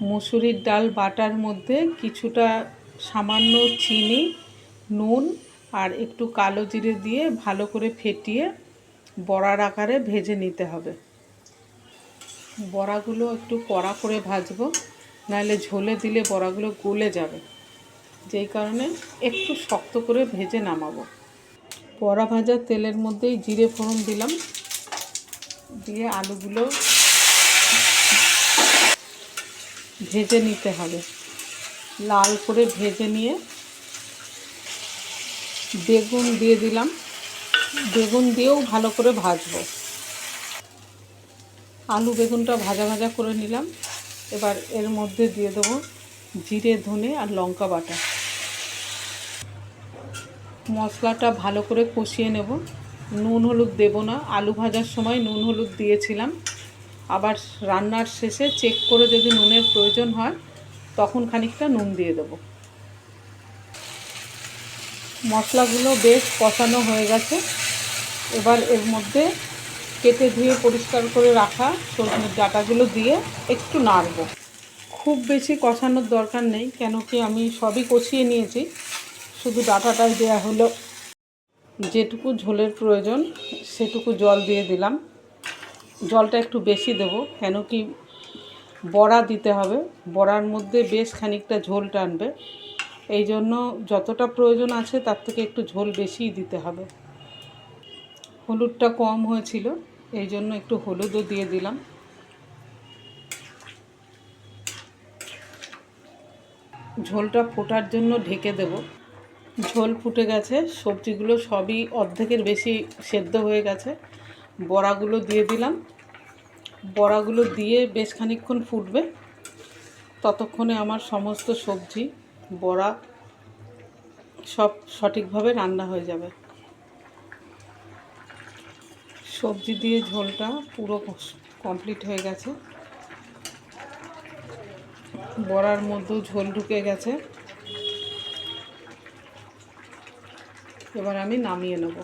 মুসুরির ডাল বাটার মধ্যে কিছুটা সামান্য চিনি, নুন আর একটু কালো জিরে দিয়ে ভালো করে ফেটিয়ে বড়ার আকারে ভেজে নিতে হবে। বড়াগুলো একটু কড়া করে ভাজবো, নাহলে ঝোলে দিলে বড়াগুলো গলে যাবে। যেই কারণে একটু শক্ত করে ভেজে নামাবো। বড়া ভাজা তেলের মধ্যেই জিরে ফোড়ন দিলাম। দিয়ে আলুগুলো ভেজে নিতে হবে। লাল করে ভেজে নিয়ে বেগুন দিয়ে দিলাম। বেগুন দিয়েও ভালো করে ভাজবো। আলু বেগুনটা ভাজা ভাজা করে নিলাম। এবার এর মধ্যে দিয়ে দেবো জিরে, ধনে আর লঙ্কা বাটা। মশলাটা ভালো করে কষিয়ে নেব। নুন, হলুদ দেবো না। আলু ভাজার সময় নুন, হলুদ দিয়েছিলাম। আবার রান্নার শেষে চেক করে যদি নুনের প্রয়োজন হয়, তখন খানিকটা নুন দিয়ে দেবো। মশলাগুলো বেশ কষানো হয়ে গেছে। এবার এর মধ্যে কেটে ধুয়ে পরিষ্কার করে রাখা সজনের ডাটাগুলো দিয়ে একটু নাড়ব। খুব বেশি কষানোর দরকার নেই কেন কি আমি সবই কষিয়ে নিয়েছি। শুধু ডাটাটাই দেওয়া হলো। যেটুকু ঝোলের প্রয়োজন, সেটুকু জল দিয়ে দিলাম। জলটা একটু বেশি দেবো, কেন কি বড়া দিতে হবে। বড়ার মধ্যে বেশ খানিকটা ঝোল টানবে। এই জন্য যতটা প্রয়োজন আছে তার থেকে একটু ঝোল বেশিই দিতে হবে। হলুদটা কম হয়েছিল, এই জন্য একটু হলুদও দিয়ে দিলাম। ঝোলটা ফোটার জন্য ঢেকে দেব। ঝোল ফুটে গেছে, সবজিগুলো সবই অর্ধেকের বেশি সেদ্ধ হয়ে গেছে। বড়াগুলো দিয়ে দিলাম। বড়াগুলো দিয়ে বেশ খানিকক্ষণ ফুটবে। ততক্ষণে আমার সমস্ত সবজি, বড়া সব সঠিকভাবে রান্না হয়ে যাবে। সবজি দিয়ে ঝোলটা পুরো কমপ্লিট হয়ে গেছে। বড়ার মধ্যেও ঝোল ঢুকে গেছে। এবার আমি নামিয়ে নেব।